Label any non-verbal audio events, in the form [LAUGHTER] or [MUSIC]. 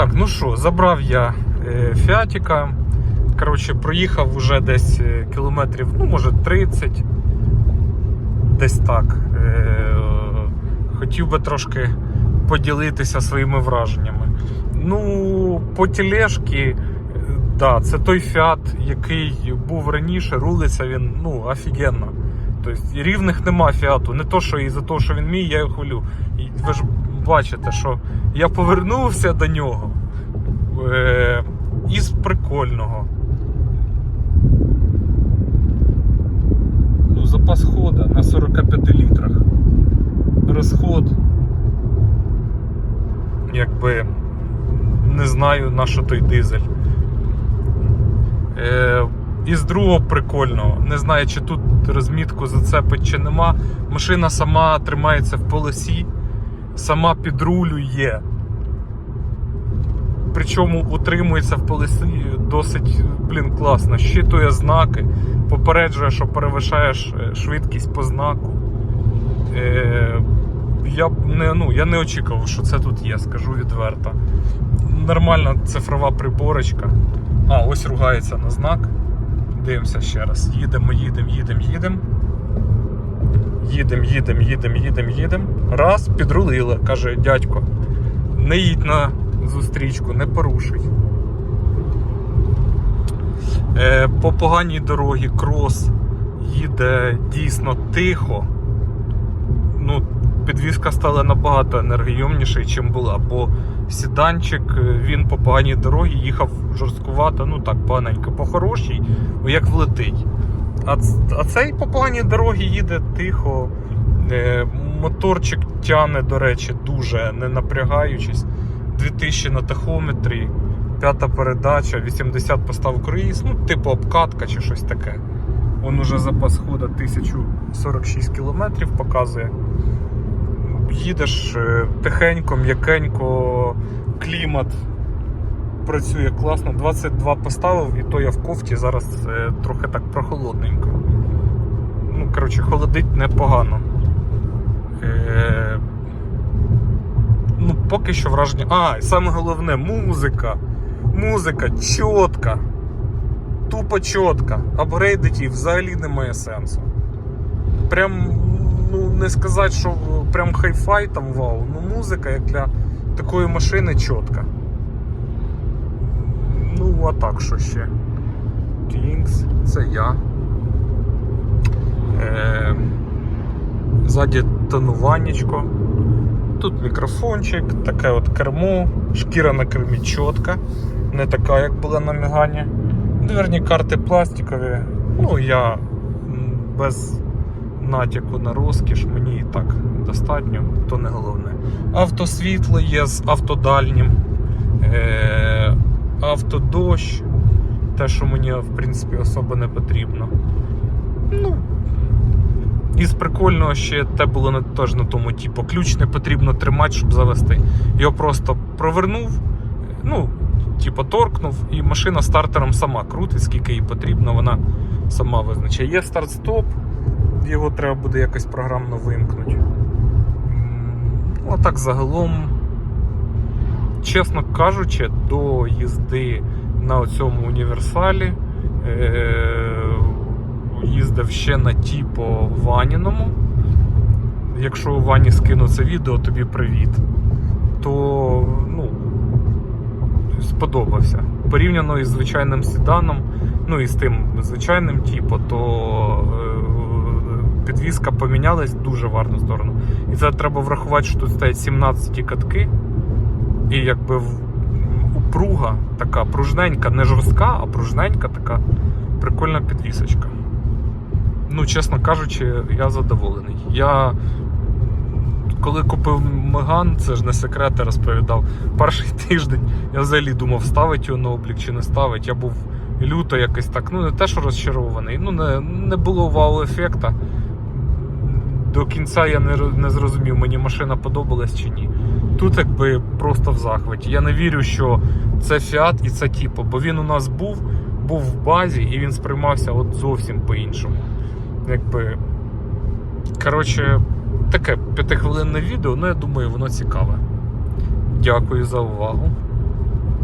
Так, ну що, забрав я е, Фіатіка. Коротше, проїхав уже десь е, кілометрів, ну, може, 30. Десь так. Е, хотів би трошки поділитися своїми враженнями. Ну, по тілешки, да, це той фіат, який був раніше, рулиться він ну, офігенно. Тобто рівних нема фіату. Не то, що і за те, що він мій, я його хвалю. І ви ж бачите, що я повернувся до нього е, із прикольного. Ну, запас хода на 45 літрах. Розход. Якби не знаю на що той дизель. Е, із другого прикольного. Не знаю, чи тут розмітку зацепить, чи нема. Машина сама тримається в полосі, сама підрулює. Причому утримується в полосі досить блін, класно. Щитує знаки, попереджує, що перевищаєш е, швидкість по знаку. Е, я, не, ну, я не очікував, що це тут є, скажу відверто. Нормальна цифрова приборочка. А, ось ругається на знак. Дивимося ще раз. Їдемо, їдемо, їдемо, їдемо. Їдемо, їдемо, їдемо, їдемо, їдемо. Раз, підрулили, каже дядько. Не їдь на зустрічку, не порушуй. Е, по поганій дорогі крос їде дійсно тихо. Ну, підвізка стала набагато енергойомнішою, ніж була, бо сіданчик е, він по поганій дорогі їхав жорсткувато, ну так, поганенько, по хорошій, як влетить. А, а цей по поганій дорогі їде тихо. Е, моторчик тяне, до речі, дуже не напрягаючись. 2000 на тахометрі, п'ята передача, 80 постав круїз, ну, типу обкатка чи щось таке. Он уже запас хода 1046 км показує. Їдеш е, тихенько, м'якенько, клімат працює класно. 22 поставив, і то я в кофті зараз е, трохи так прохолодненько. Ну, коротше, холодить непогано. Е, ну, поки що враження. А, і саме головне музика. Музика чітка. Тупо чітка. Апгрейдити її взагалі немає сенсу. Прям, ну не сказати, що прям хай-фай там вау. Ну музика як для такої машини чітка. Ну, а так що ще? Kings, це я. Е, ззаді тонуваннячко. Тут мікрофончик, таке от кермо, шкіра на кермі чітка, не така, як була на Мегані. Дверні карти пластикові. Ну, я без натяку на розкіш, мені і так достатньо, то не головне. Автосвітло є з автодальнім, е- автодощ, те, що мені в принципі особо не потрібно. Ну, із прикольного ще те було на, теж на тому, типу, ключ не потрібно тримати, щоб завести. Його просто провернув, ну, типу, торкнув, і машина стартером сама крутить, скільки їй потрібно, вона сама визначає. Є старт-стоп, його треба буде якось програмно вимкнути. Ну, а так загалом, чесно кажучи, до їзди на цьому універсалі. Е- їздив ще на Тіпо Ваніному. Якщо у Вані скину це відео, тобі привіт. То ну, сподобався. Порівняно із звичайним седаном, ну і з тим звичайним Тіпо, то е, підвізка помінялась дуже в сторону. І це треба врахувати, що тут стоять 17 катки. І якби упруга така пружненька, не жорстка, а пружненька така прикольна підвісочка. Ну, чесно кажучи, я задоволений. Я коли купив Меган, це ж не секрет, я розповідав. Перший [LAUGHS] тиждень я взагалі думав, ставить його на облік чи не ставить. Я був люто якось так, ну не те, що розчарований. Ну, не, не було вау-ефекта. До кінця я не, не зрозумів, мені машина подобалась чи ні. Тут якби просто в захваті. Я не вірю, що це Фіат і це Тіпо, бо він у нас був, був в базі і він сприймався от зовсім по-іншому. Якби. Коротше, таке п'ятихвилинне відео, ну я думаю, воно цікаве. Дякую за увагу.